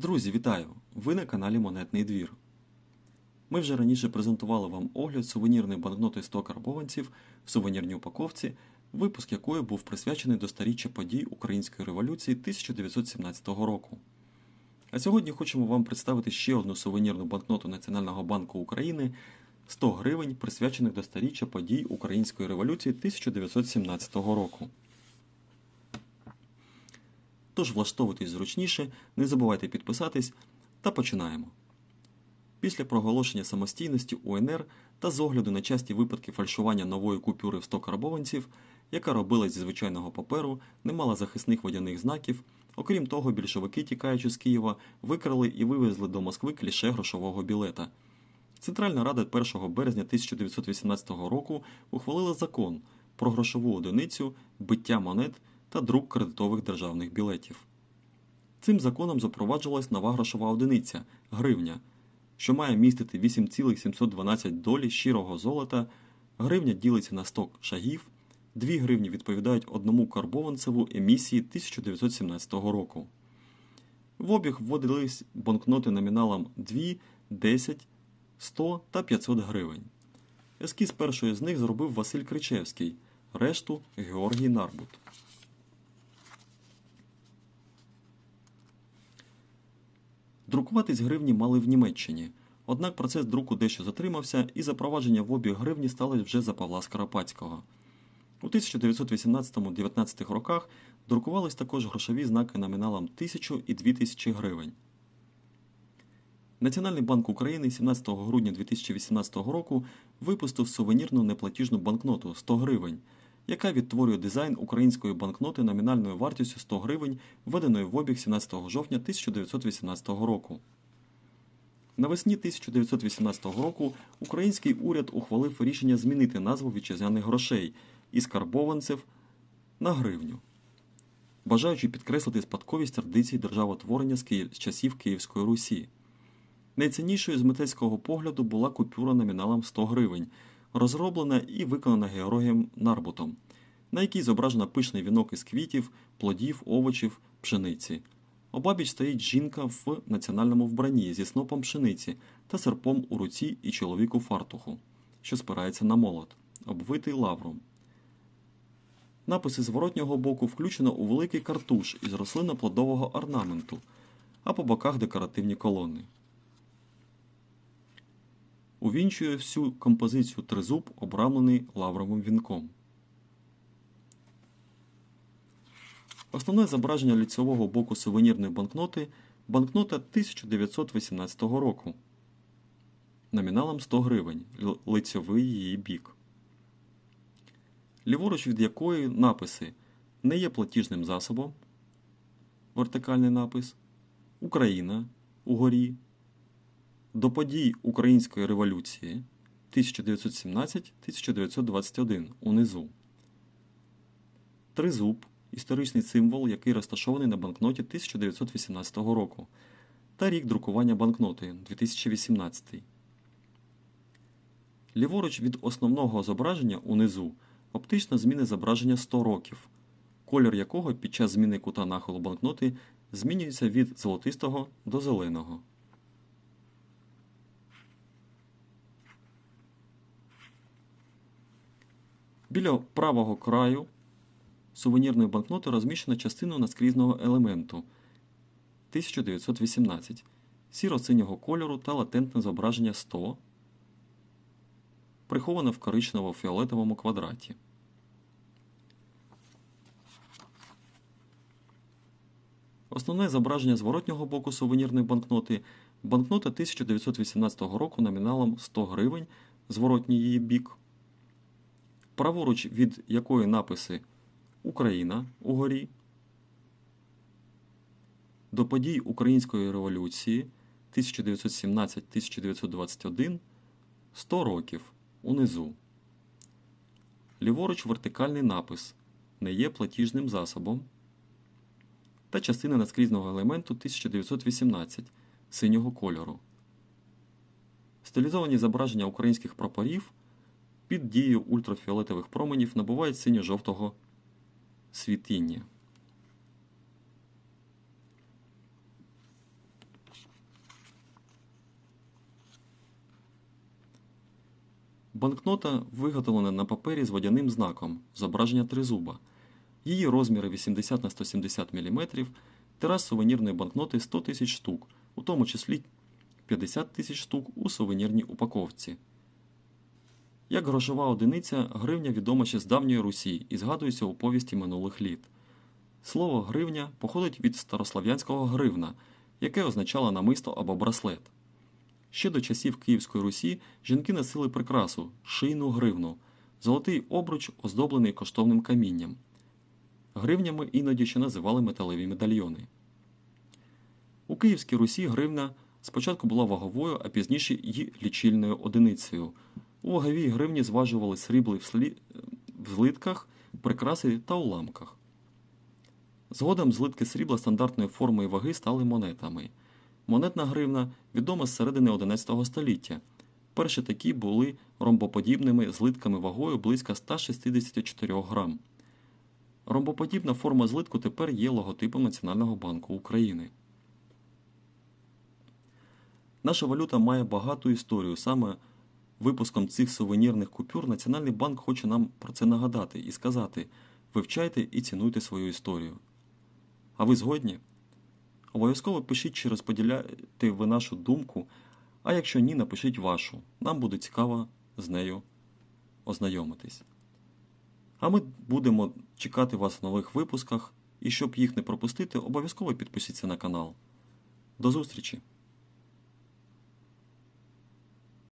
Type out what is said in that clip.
Друзі, вітаю! Ви на каналі Монетний двір. Ми вже раніше презентували вам огляд сувенірної банкноти 100 карбованців в сувенірній упаковці, випуск якої був присвячений до старіччя подій Української революції 1917 року. А сьогодні хочемо вам представити ще одну сувенірну банкноту Національного банку України 100 гривень, присвячених до старіччя подій Української революції 1917 року. Тож влаштовуйтесь зручніше, не забувайте підписатись та починаємо. Після проголошення самостійності УНР та з огляду на часті випадки фальшування нової купюри в 100 карбованців, яка робилась зі звичайного паперу, не мала захисних водяних знаків. Окрім того, більшовики, тікаючи з Києва, викрали і вивезли до Москви кліше грошового білета. Центральна Рада 1 березня 1918 року ухвалила закон про грошову одиницю, биття монет та друк кредитових державних білетів. Цим законом запроваджувалась нова грошова одиниця гривня, що має містити 8,712 долі щирого золота, гривня ділиться на 100 шагів, 2 гривні відповідають одному карбованцеву емісії 1917 року. В обіг вводились банкноти номіналом 2, 10, 100 та 500 гривень. Ескіз першої з них зробив Василь Кричевський, решту Георгій Нарбут. Друкуватись гривні мали в Німеччині, однак процес друку дещо затримався і запровадження в обіг гривні сталося вже за Павла Скоропадського. У 1918-19 роках друкувались також грошові знаки номіналом 1000 і 2000 гривень. Національний банк України 17 грудня 2018 року випустив сувенірну неплатіжну банкноту 100 гривень, яка відтворює дизайн української банкноти номінальною вартістю 100 гривень, введеної в обіг 17 жовтня 1918 року. Навесні 1918 року український уряд ухвалив рішення змінити назву вітчизняних грошей із карбованців на гривню, бажаючи підкреслити спадковість традицій державотворення з часів Київської Русі. Найціннішою з митецького погляду була купюра номіналом 100 гривень, розроблена і виконана Георгієм Нарбутом, на якій зображено пишний вінок із квітів, плодів, овочів, пшениці. Обабіч стоїть жінка в національному вбранні зі снопом пшениці та серпом у руці і чоловік у фартуху, що спирається на молот, обвитий лавром. Написи зворотнього боку включено у великий картуш із рослинно-плодового орнаменту, а по боках декоративні колони. Увінчує всю композицію тризуб, обрамлений лавровим вінком. Основне зображення ліцевого боку сувенірної банкноти банкнота 1918 року. Номіналом 100 гривень, лицьовий її бік. Ліворуч від якої написи не є платіжним засобом, вертикальний напис, Україна угорі, до подій Української революції 1917-1921 унизу. Тризуб історичний символ, який розташований на банкноті 1918 року, та рік друкування банкноти 2018. Ліворуч від основного зображення унизу оптична зміна зображення 100 років, колір якого під час зміни кута нахилу банкноти змінюється від золотистого до зеленого. Біля правого краю сувенірної банкноти розміщена частина наскрізного елементу 1918 сіро-синього кольору та латентне зображення 100, приховане в коричнево-фіолетовому квадраті. Основне зображення зворотнього боку сувенірної банкноти банкнота 1918 року номіналом 100 гривень, зворотній її бік, праворуч від якої написи Україна угорі, до подій Української революції 1917-1921 100 років унизу. Ліворуч вертикальний напис не є платіжним засобом та частина наскрізного елементу 1918 синього кольору. Стилізовані зображення українських прапорів під дією ультрафіолетових променів набувають синьо-жовтого світіння. Банкнота виготовлена на папері з водяним знаком зображення тризуба. Її розміри 80 на 170 мм, тираж сувенірної банкноти 100 тисяч штук, у тому числі 50 тисяч штук у сувенірній упаковці. Як грошова одиниця, гривня відома ще з давньої Русі і згадується у повісті минулих літ. Слово гривня походить від старослав'янського гривна, яке означало намисто або браслет. Ще до часів Київської Русі жінки носили прикрасу шийну гривну, золотий обруч, оздоблений коштовним камінням. Гривнями іноді ще називали металеві медальйони. У Київській Русі гривна спочатку була ваговою, а пізніше і лічильною одиницею. У ваговій гривні зважували срібли в, злитках, прикраси та уламках. Згодом злитки срібла стандартної форми і ваги стали монетами. Монетна гривна відома з середини 11 століття. Перші такі були ромбоподібними злитками вагою близько 164 грам. Ромбоподібна форма злитку тепер є логотипом Національного банку України. Наша валюта має багату історію. Саме випуском цих сувенірних купюр Національний банк хоче нам про це нагадати і сказати: вивчайте і цінуйте свою історію. А ви згодні? Обов'язково пишіть, чи розподіляєте ви нашу думку, а якщо ні, напишіть вашу. Нам буде цікаво з нею ознайомитись. А ми будемо чекати вас в нових випусках, і щоб їх не пропустити, обов'язково підпишіться на канал. До зустрічі!